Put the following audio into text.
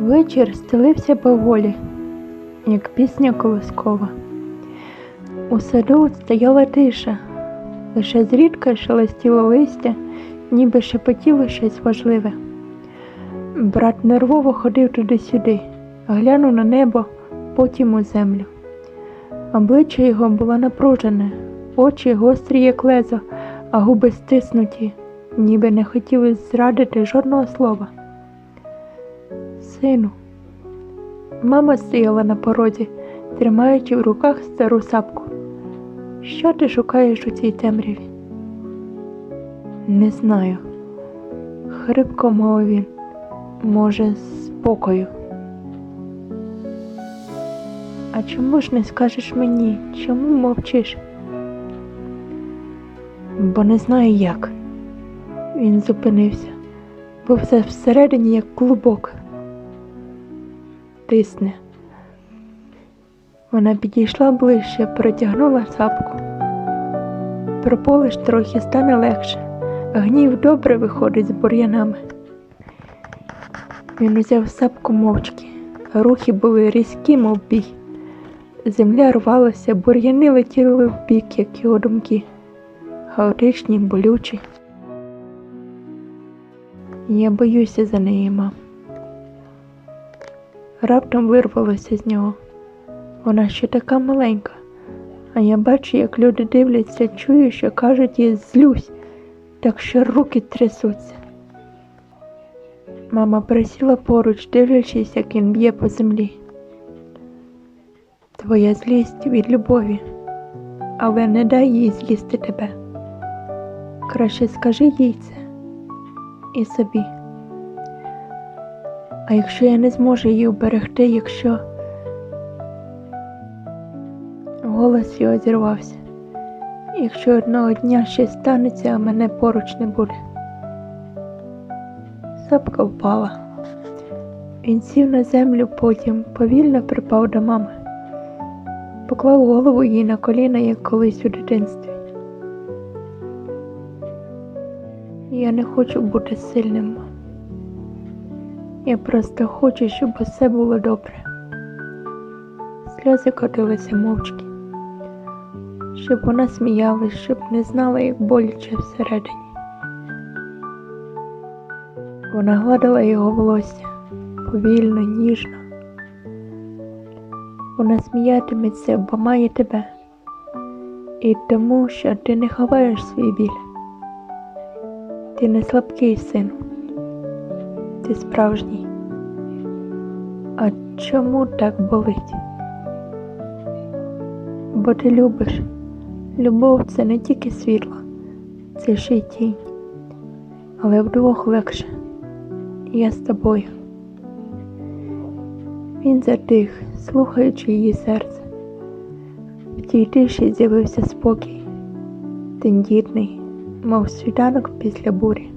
Вечір стелився поволі, як пісня колискова. У саду стояла тиша, лише зрідка шелестіло листя, ніби шепотіло щось важливе. Брат нервово ходив туди-сюди, глянув на небо, потім у землю. Обличчя його було напружене, очі гострі, як лезо, а губи стиснуті, ніби не хотіли зрадити жодного слова. Сину. Мама стояла на порозі, тримаючи в руках стару сапку. Що ти шукаєш у цій темряві? Не знаю. Хрипко мовив він. Може, спокою. А чому ж не скажеш мені, чому мовчиш? Бо не знаю як. Він зупинився, бо все всередині як клубок. Тисне. Вона підійшла ближче, протягнула сапку. Прополиш трохи стане легше. Гнів добре виходить з бур'янами. Він узяв сапку мовчки, рухи були різкі, мов бій. Земля рвалася, бур'яни летіли в бік, як його думки, хаотичні, болючі. Я боюся за неї, мам. Раптом вирвалося з нього. Вона ще така маленька, а я бачу, як люди дивляться, чую, що кажуть їй злюсь, так що руки трясуться. Мама присіла поруч, дивлячись, як він б'є по землі. Твоя злість від любові, але не дай їй з'їсти тебе. Краще скажи їй це і собі. А якщо я не зможу її уберегти, якщо голос його зірвався, якщо одного дня щось станеться, а мене поруч не буде. Сапка впала. Він сів на землю, потім повільно припав до мами, поклав голову їй на коліна, як колись у дитинстві. Я не хочу бути сильним. Я просто хочу, щоб усе було добре. Сльози котилися мовчки, щоб вона сміялась, щоб не знала, як боляче всередині. Вона гладила його волосся повільно, ніжно. Вона сміятиметься, бо має тебе. І тому, що ти не ховаєш свій біль. Ти не слабкий сину. Ти справжній. А чому так болить? Бо ти любиш. Любов це не тільки світло, це ще й тінь. Але вдвох легше. Я з тобою. Він затих, слухаючи її серце. В тій тиші з'явився спокій, тендітний, мов світанок після бурі.